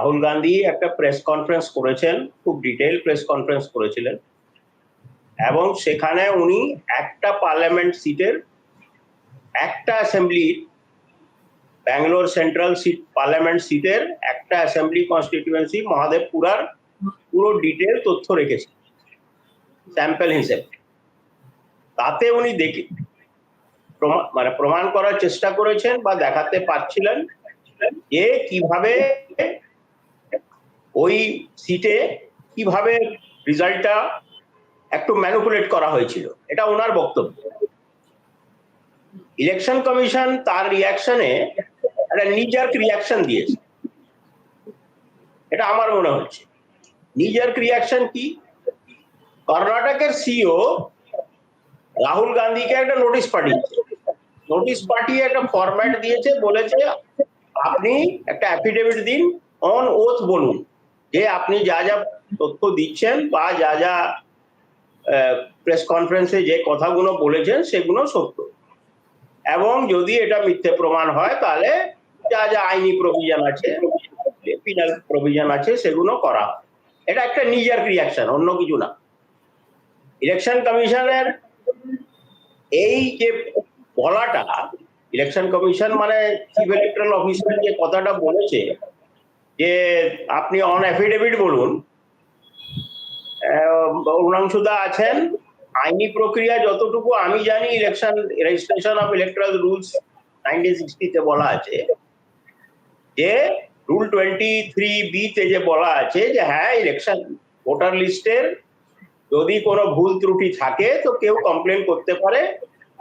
রাহুল গান্ধী একটা press conference করেছেন, খুব ডিটেল প্রেস কনফারেন্স করেছিলেন। এবং সেখানে উনি একটা পার্লামেন্ট সিটের একটা assembly Bangalore central seat parliament সিটের একটা অ্যাসেম্বলি কনস্টিটিউয়েন্সি মহাদেবপুরার পুরো ডিটেল তথ্য রেখেছে। স্যাম্পল হিসেবে। তাতে উনি দেখে মানে প্রমাণ করার চেষ্টা করেছেন বা দেখাতে পারছিলেন যে কীভাবে ওই সিটে কীভাবে রেজাল্টটা একটু ম্যানুপুলেট করা হয়েছিল, এটা ওনার বক্তব্য। ইলেকশন কমিশন তার রিয়াকশনে একটা নিজার্ক রিয়াকশন দিয়েছে। এটা আমার মনে হচ্ছে। নিজার্ক রিয়াকশন কি? কর্ণাটকের সিও রাহুল গান্ধীকে একটা নোটিশ পাঠিয়েছে। নোটিশ পাঠিয়ে একটা ফরম্যাট দিয়েছে, বলেছে, আপনি একটা অ্যাফিডেভিট দিন অন ওথ বলুন। যে আপনি যা যা তথ্য দিচ্ছেন বা যা যা প্রেস কনফারেন্সে যে কথাগুলো বলেছেন সেগুলো সত্য। এবং যদি এটা মিথ্যে প্রমাণ হয়, তাহলে যা যা আইনি প্রভিজন আছে পিনাল প্রভিজন আছে, সেগুলো করা এটা একটা নিজের রিয়াকশন অন্য কিছু না। ইলেকশন কমিশনের এই যে বলাটা ইলেকশন কমিশন মানে চিফ ইলেকট্রাল অফিসার যে কথাটা বলেছে যে আপনি অন অ্যাফিডেভিট বলুন অরুণাংশুদা আছেন, আইনি প্রক্রিয়া যতটুকু আমি জানি election registration of electoral rules nineteen সিক্সটিতে বলা আছে, যে রুল টোয়েন্টি থ্রি বিতে যে বলা আছে যে হ্যাঁ ইলেকশন ভোটার লিস্টের যদি কোনো ভুল ত্রুটি থাকে, তো কেউ কমপ্লেন করতে পারে।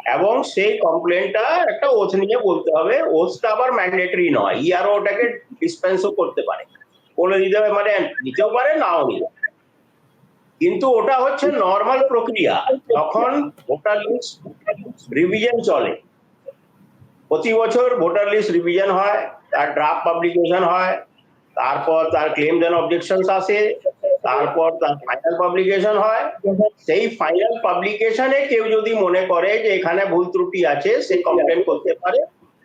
এবং সেই কমপ্লেনটা একটা ওথ নিয়ে বলতে হবে। ওথটা আবার ম্যান্ডেটরি নয়। ইয়ারও ওটাকে ডিসপেন্সও করতে পারে। বলে দিতে হবে মানে নিতেও পারে, নাও নিতে কিন্তু ওটা হচ্ছে নর্মাল প্রক্রিয়া। যখন ভোটার লিস্ট রিভিশন চলে, প্রতি বছর ভোটার লিস্ট রিভিশন হয়, তার ড্রাফট পাবলিকেশন হয়, তারপর তার ক্লেমস এন্ড অবজেকশনস আসে তারপর তার ফাইনাল পাবলিকেশন হয়। সেই ফাইনাল পাবলিকেশনে কেউ যদি মনে করে যে এখানে ভুল ত্রুটি আছে, সে কমপ্লেন করতে পারে।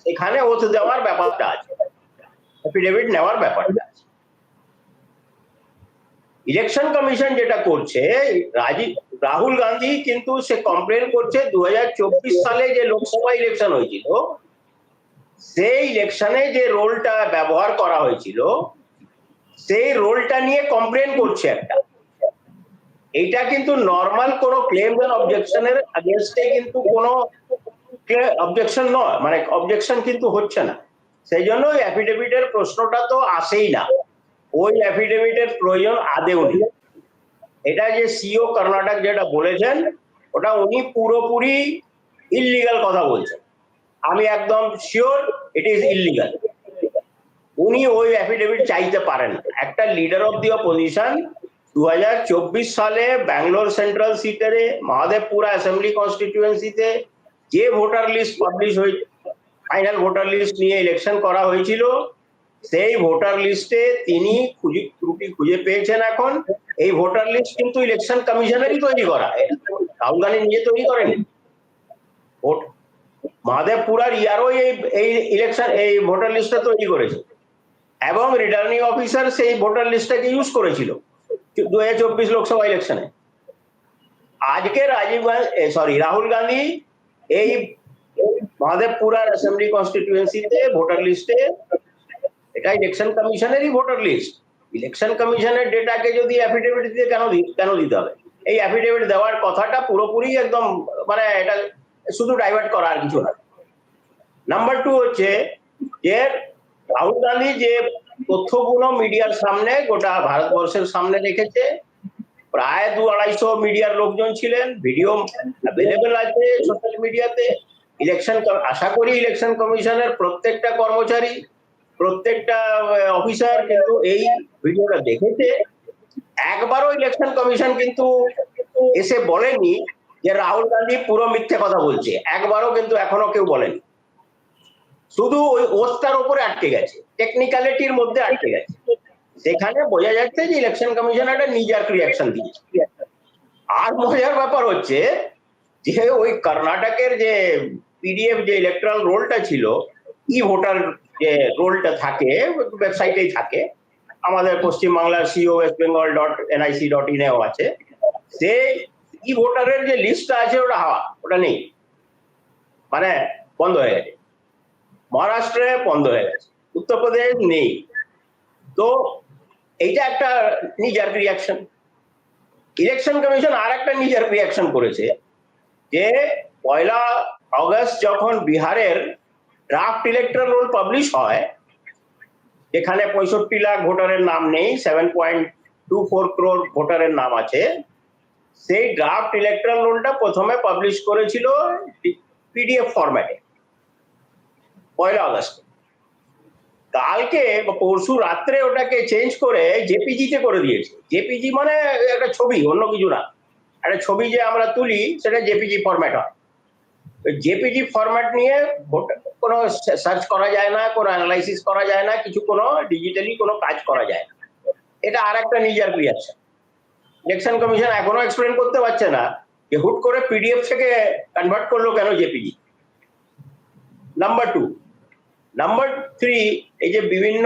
এখানে ওথ দেওয়ার ব্যাপারটা আছে। এফিডেভিট নেওয়ার ব্যাপারটা আছে। ইলেকশন কমিশন যেটা করছে রাজীব রাহুল গান্ধী কিন্তু সে কমপ্লেন করছে দু হাজার চব্বিশ সালে যে লোকসভা ইলেকশন হয়েছিল, সেই ইলেকশনে যে রোলটা ব্যবহার করা হয়েছিল সেই রোলটা নিয়ে কমপ্লেন করছে একটা। এইটা কিন্তু নর্মাল কোনো ক্লেম এন্ড অবজেকশনের কিন্তু কোনো অবজেকশন নয়। মানে অবজেকশন কিন্তু হচ্ছে না। সেই জন্য ওই অ্যাফিডেভিটের প্রশ্নটা তো আসেই না। ওই অ্যাফিডেভিটের প্রয়োজন আদেও নেই। এটা যে সিও কর্ণাটক যেটা বলেছেন, ওটা উনি পুরোপুরি ইললিগাল কথা বলছেন। আমি একদম শিওর ইট ইজ ইললিগাল উনি ওই অ্যাফিডেভিট চাইতে পারেন। একটা লিডার অফ দি অপোজিশন দু সালে ব্যাঙ্গালোর সেন্ট্রাল সিটের মহাদেবপুরা অ্যাসেম্বলি কনস্টিটিউয়েন্সিতে যে ভোটার লিস্ট পাবলিশ হয়ে ফাইনাল ভোটার লিস্ট নিয়ে ইলেকশন করা হয়েছিল, সেই ভোটার লিস্টে তিনি খুঁজে, ত্রুটি খুঁজে পেয়েছেন এখন। এই ভোটার লিস্ট কিন্তু ইলেকশন কমিশনেরই তৈরি করা। রাহুল গান্ধী নিজে তৈরি করেন। মহাদেবপুরার ইয়ারও এই ইলেকশন এই ভোটার লিস্টটা তৈরি করেছে। এবং রিটার্নিং অফিসার সেই ভোটার লিস্টটাকে ইউজ করেছিল দু হাজার চব্বিশ লোকসভা ইলেকশনে আজকে রাজীব গান্ধী সরি রাহুল গান্ধী এই মহাদেবপুরার অ্যাসেম্বলি কনস্টিটিউয়েন্সিতে ভোটার লিস্টে এটা ইলেকশন কমিশনেরই ভোটার লিস্ট ইলেকশন কমিশনের ডেটাকে যদি অ্যাফিডেভিট দিয়ে কেন কেন দিতে হবে? এই অ্যাফিডেভিট দেওয়ার কথাটা পুরোপুরি একদম মানে এটা শুধু ডাইভার্ট করা আর কিছু না। নাম্বার টু হচ্ছে যে রাহুল গান্ধী যে তথ্যগুলো মিডিয়ার সামনে, গোটা ভারতবর্ষের সামনে রেখেছে। প্রায় দু আড়াইশো মিডিয়ার লোকজন ছিলেন, ভিডিও অ্যাভেলেবেল আছে সোশ্যাল মিডিয়াতে ইলেকশন আশা করি ইলেকশন কমিশনের প্রত্যেকটা কর্মচারী, প্রত্যেকটা অফিসার কিন্তু এই ভিডিওটা দেখেছে। একবারও ইলেকশন কমিশন কিন্তু এসে বলেনি যে রাহুল গান্ধী পুরো মিথ্যে কথা বলছে। একবারও কিন্তু এখনও কেউ বলেনি। শুধু ওই ওস্তার উপরে আটকে গেছে টেকনিক্যালিটির মধ্যে আটকে গেছে। সেখানে বোঝা যাচ্ছে যে ইলেকশন কমিশন একটা নিজের রিয়াকশন দিয়েছে। আর মজার ব্যাপার হচ্ছে যে ওই কর্ণাটকের যে পিডিএফ যে ইলেকট্রাল রোলটা ছিল, ই ভোটার যে রোলটা থাকে ওয়েবসাইটেই থাকে, আমাদের পশ্চিমবাংলার CEO west Bengal dot NIC dot ইনেও আছে। সে ই ভোটারের যে লিস্টটা আছে, ওটা হাওয়া, ওটা নেই। মানে বন্ধ হয়ে গেছে। মহারাষ্ট্রে বন্ধ হয়ে গেছে, উত্তরপ্রদেশ নেই। তো এইটা একটা নিজের রিয়াকশন ইলেকশন কমিশন আর একটা নিজের রিয়াকশন করেছে যে পয়লা অগস্ট যখন বিহারের ড্রাফট ইলেকট্রাল রোল পাবলিশ হয়, যেখানে পঁয়ষট্টি লাখ ভোটারের নাম নেই seven point two four crore ভোটারের নাম আছে, সেই ড্রাফট ইলেকট্রাল রোলটা প্রথমে পাবলিশ করেছিল পিডিএফ ফরম্যাটে পয়লা আগস্ট। কালকে বা পরশু রাত্রে ওটাকে চেঞ্জ করে জেপিজিতে করে দিয়েছে। জেপিজি মানে একটা ছবি, অন্য কিছু না। একটা ছবি যে আমরা তুলি, সেটা জেপিজি ফরম্যাট হয়। জেপিজি ফরম্যাট নিয়ে কোনো সার্চ করা যায় না, কোনো অ্যানালাইসিস করা যায় না, কিছু কোনো ডিজিটালি কোনো কাজ করা যায় না। এটা আর একটা নিজের রিয়াকশন ইলেকশন কমিশন এখনও এক্সপ্লেন করতে পারছে না যে হুট করে পিডিএফ থেকে কনভার্ট করল কেন JPG number two number three এই যে বিভিন্ন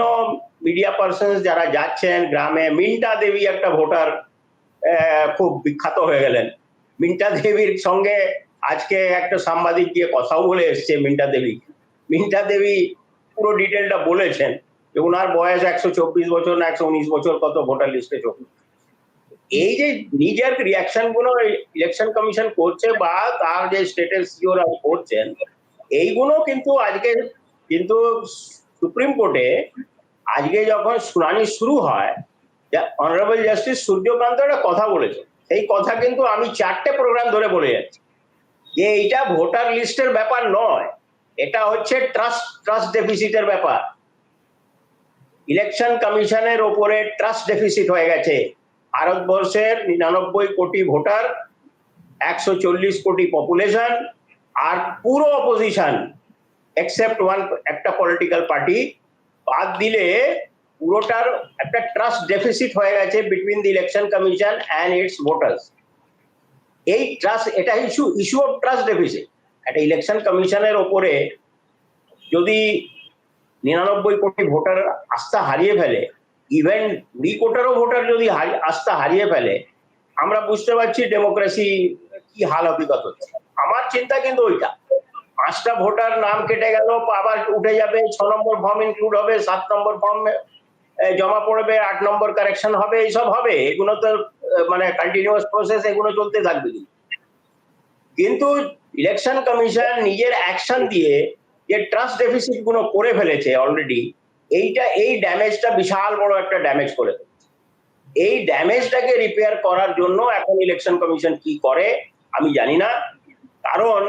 মিডিয়া পার্সন যারা যাচ্ছেন গ্রামে, মিন্টা দেবী একটা ভোটার খুব বিখ্যাত হয়ে গেলেন। মিন্টা দেবীর সঙ্গে আজকে একটা সাংবাদিক গিয়ে কথাও বলে এসছে মিন্টা দেবী মিন্টা দেবী পুরো ডিটেলটা বলেছেন যে ওনার বয়স একশো চব্বিশ বছর না একশো উনিশ বছর কত ভোটার লিস্টে চোখ। এই যে নিজের রিয়াকশনগুলো ইলেকশন কমিশন করছে বা তার যে স্টেটের সিওরা করছেন, এইগুলো কিন্তু আজকে কিন্তু সুপ্রিম কোর্টে আজকে যখন শুনানি শুরু হয় অনারেবল জাস্টিস সূর্যকান্ত একটা কথা বলেছে। সেই কথা কিন্তু আমি চারটে প্রোগ্রাম ধরে বলে যাচ্ছি। যে এইটা ভোটার লিস্টের ব্যাপার নয়, এটা হচ্ছে ট্রাস্ট ট্রাস্ট ডেফিসিটের ব্যাপার। ইলেকশন কমিশনের ওপরে ট্রাস্ট ডেফিসিট হয়ে গেছে। ভারতবর্ষের নিরানব্বই কোটি ভোটার একশো চল্লিশ কোটি পপুলেশন আর পুরো অপোজিশন এক্সেপ্ট ওয়ান একটা পলিটিক্যাল পার্টি বাদ দিলে পুরোটার একটা ট্রাস্ট ডেফিসিট হয়ে গেছে between the election commission and its voters এই ট্রাস্ট এটা issue issue of trust deficit একটা ইলেকশন কমিশনের ওপরে যদি নিরানব্বই কোটি ভোটার আস্থা হারিয়ে ফেলে ইভেন দুই কোটারও ভোটার যদি আস্থা হারিয়ে ফেলে, আমরা বুঝতে পারছি ডেমোক্রেসি কি হাল হকিকত হচ্ছে। আমার চিন্তা কিন্তু ওইটা। পাঁচটা ভোটার নাম কেটে গেল, আবার উঠে যাবে, ছ নম্বর ফর্ম ইনক্লুড হবে, সাত নম্বর ফর্ম জমা পড়বে, আট নম্বর কারেকশন হবে, এইসব হবে। এগুলো তো মানে কন্টিনিউয়াস প্রসেস এগুলো চলতে থাকবে। কিন্তু ইলেকশন কমিশন নিজের অ্যাকশন দিয়ে যে ট্রাস্ট ডেফিসিটগুলো করে ফেলেছে অলরেডি এইটা, এই ড্যামেজটা বিশাল বড় একটা ড্যামেজ করে এই ড্যামেজটাকে রিপেয়ার করার জন্য এখন ইলেকশন কমিশন কি করে, আমি জানি না। কারণ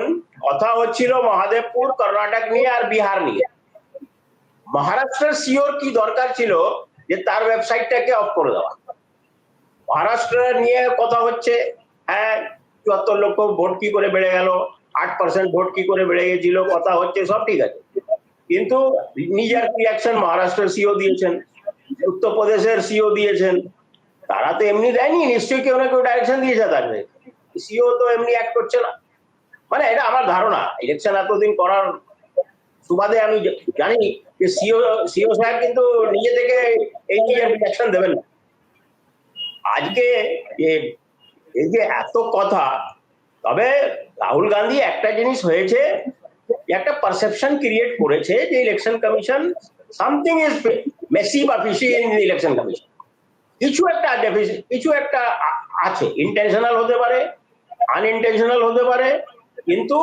কথা হচ্ছিল মহাদেবপুর, কর্ণাটক নিয়ে আর বিহার নিয়ে। মহারাষ্ট্রের সিওর কি দরকার ছিল যে তার ওয়েবসাইটটাকে অফ করে দেওয়া। মহারাষ্ট্র নিয়ে কথা হচ্ছে হ্যাঁ চুয়াত্তর লক্ষ ভোট কি করে বেড়ে গেল, আট পার্সেন্ট ভোট কি করে বেড়ে গেছিল, কথা হচ্ছে, সব ঠিক আছে। কিন্তু নিজের রিয়াকশন মহারাষ্ট্রের সিও দিয়েছেন, উত্তরপ্রদেশের সিও দিয়েছেন। তারা তো এমনি দেয়নি, নিশ্চয়ই কেউ না কেউ ডাইরেকশন দিয়েছে তাদের। সিও তো এমনি অ্যাক্ট করছে না। মানে এটা আমার ধারণা। ইলেকশন এতদিন করার সুবাদে আমি জানি যে সিও সিও সাহেব কিন্তু নিজে থেকে এই নিজের রিয়াকশন দেবেন না। আজকে এই যে এত কথা, তবে রাহুল গান্ধী একটা জিনিস হয়েছে একটা পারসেপশন ক্রিয়েট করেছে যে election commission something is messy বা ফিসি ইন ইলেকশন কমিশন কিছু একটা কিছু একটা আছে। ইন্টেনশনাল হতে পারে আনইনটেনশনাল হতে পারে কিন্তু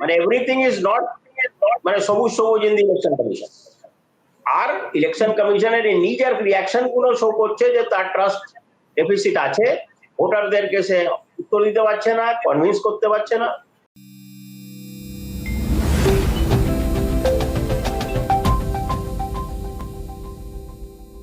মানে এভরিথিং ইজ নট মানে সবুজ সবুজ ইন দি ইলেকশন কমিশন আর ইলেকশন কমিশনের এই নিজের রিয়াকশনগুলো শো করছে যে তার ট্রাস্ট ডেফিসিট আছে। ভোটারদেরকে সে উত্তর দিতে পারছে না কনভিন্স করতে পারছে না।